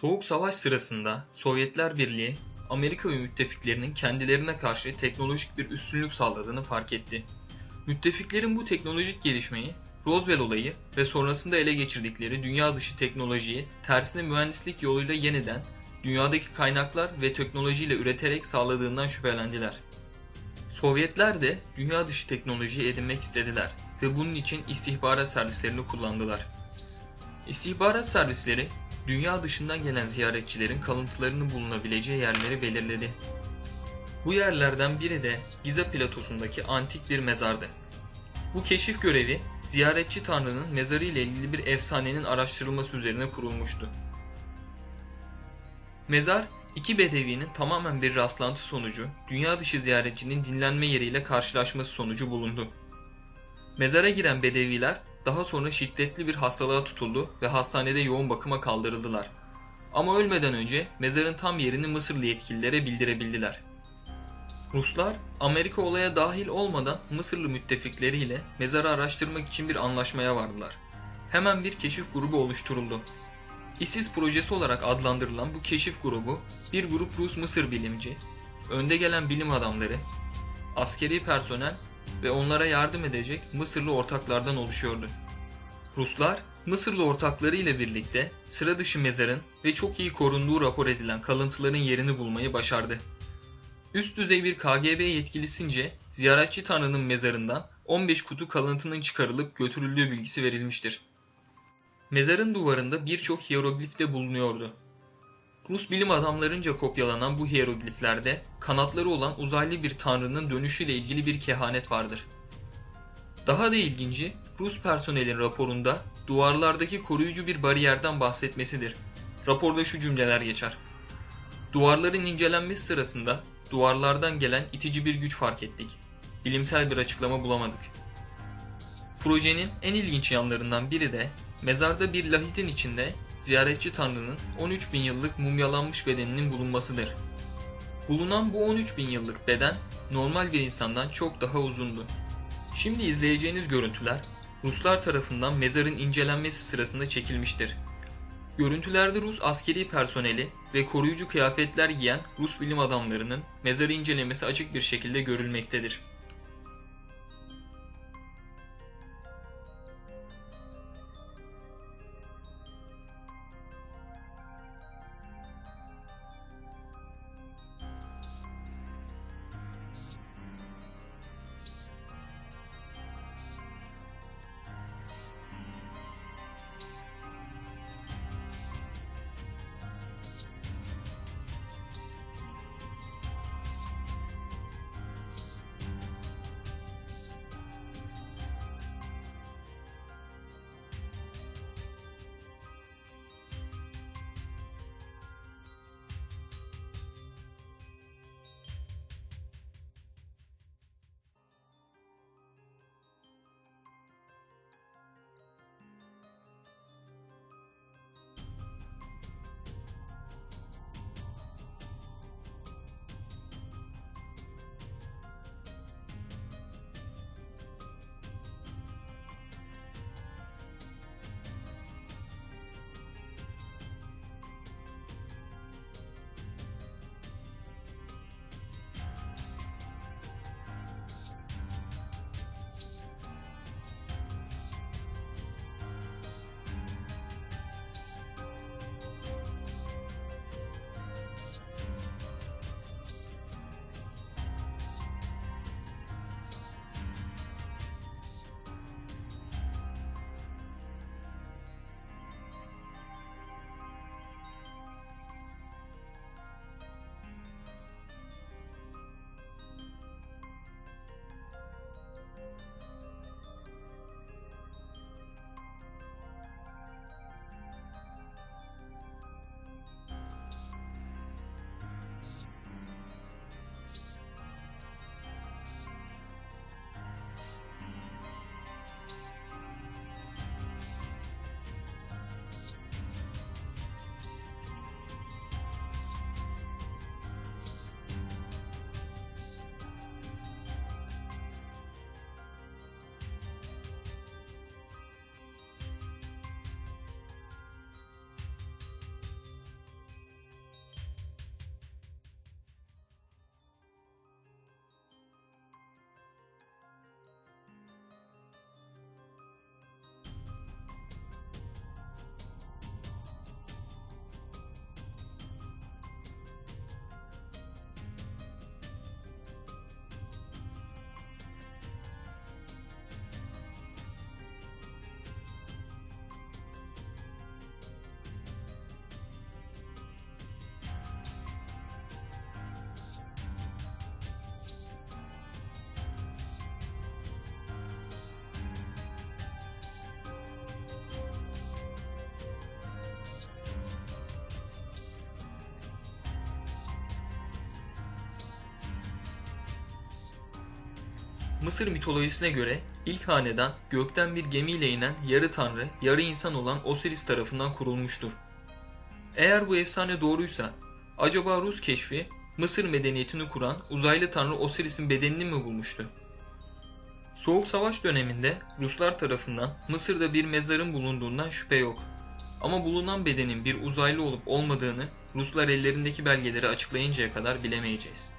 Soğuk Savaş sırasında Sovyetler Birliği, Amerika ve müttefiklerinin kendilerine karşı teknolojik bir üstünlük sağladığını fark etti. Müttefiklerin bu teknolojik gelişmeyi, Roswell olayı ve sonrasında ele geçirdikleri dünya dışı teknolojiyi tersine mühendislik yoluyla yeniden dünyadaki kaynaklar ve teknolojiyle üreterek sağladığından şüphelendiler. Sovyetler de dünya dışı teknolojiyi edinmek istediler ve bunun için istihbarat servislerini kullandılar. İstihbarat servisleri dünya dışından gelen ziyaretçilerin kalıntılarının bulunabileceği yerleri belirledi. Bu yerlerden biri de Giza platosundaki antik bir mezardı. Bu keşif görevi ziyaretçi tanrının mezarı ile ilgili bir efsanenin araştırılması üzerine kurulmuştu. Mezar, iki bedevinin tamamen bir rastlantı sonucu dünya dışı ziyaretçinin dinlenme yeriyle karşılaşması sonucu bulundu. Mezara giren bedeviler daha sonra şiddetli bir hastalığa tutuldu ve hastanede yoğun bakıma kaldırıldılar. Ama ölmeden önce mezarın tam yerini Mısırlı yetkililere bildirebildiler. Ruslar Amerika olaya dahil olmadan Mısırlı müttefikleriyle mezarı araştırmak için bir anlaşmaya vardılar. Hemen bir keşif grubu oluşturuldu. ISIS projesi olarak adlandırılan bu keşif grubu bir grup Rus-Mısır bilimci, önde gelen bilim adamları, askeri personel ve onlara yardım edecek Mısırlı ortaklardan oluşuyordu. Ruslar, Mısırlı ortakları ile birlikte sıra dışı mezarın ve çok iyi korunduğu rapor edilen kalıntıların yerini bulmayı başardı. Üst düzey bir KGB yetkilisince ziyaretçi tanrının mezarından 15 kutu kalıntının çıkarılıp götürüldüğü bilgisi verilmiştir. Mezarın duvarında birçok hieroglif de bulunuyordu. Rus bilim adamlarınca kopyalanan bu hierogliflerde kanatları olan uzaylı bir tanrının dönüşüyle ilgili bir kehanet vardır. Daha da ilginci Rus personelin raporunda duvarlardaki koruyucu bir bariyerden bahsetmesidir. Raporda şu cümleler geçer. Duvarların incelenmesi sırasında duvarlardan gelen itici bir güç fark ettik. Bilimsel bir açıklama bulamadık. Projenin en ilginç yanlarından biri de mezarda bir lahitin içinde ziyaretçi tanrının 13 bin yıllık mumyalanmış bedeninin bulunmasıdır. Bulunan bu 13 bin yıllık beden normal bir insandan çok daha uzundu. Şimdi izleyeceğiniz görüntüler Ruslar tarafından mezarın incelenmesi sırasında çekilmiştir. Görüntülerde Rus askeri personeli ve koruyucu kıyafetler giyen Rus bilim adamlarının mezarı incelemesi açık bir şekilde görülmektedir. Mısır mitolojisine göre ilk hanedan gökten bir gemiyle inen yarı tanrı, yarı insan olan Osiris tarafından kurulmuştur. Eğer bu efsane doğruysa, acaba Rus keşfi Mısır medeniyetini kuran uzaylı tanrı Osiris'in bedenini mi bulmuştu? Soğuk Savaş döneminde Ruslar tarafından Mısır'da bir mezarın bulunduğundan şüphe yok. Ama bulunan bedenin bir uzaylı olup olmadığını Ruslar ellerindeki belgeleri açıklayıncaya kadar bilemeyeceğiz.